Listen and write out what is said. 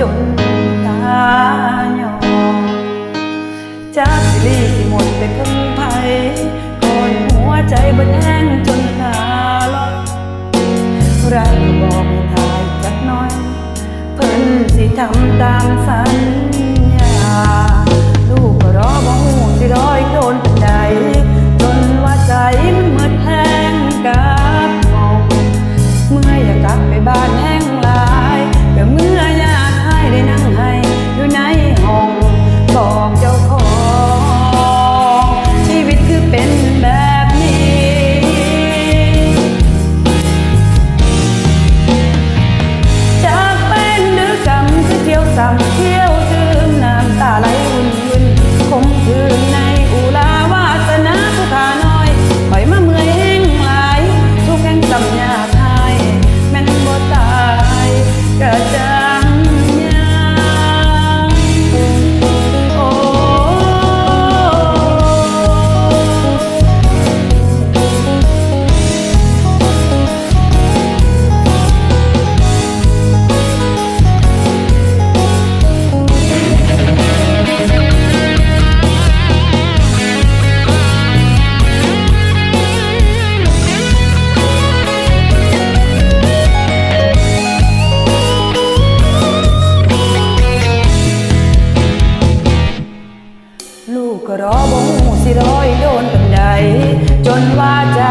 จนตาหยองจากสิรีสิหมดไปพิ่งไผก่อนหัวใจบันแห้งจนตาลอยไรก็บอกให้ทายจักน้อย เพิ่นสิทำตามสัญ I'm here. ลูกก็รอบ่หูสิร้อยโดนปันใดจนว่าใจ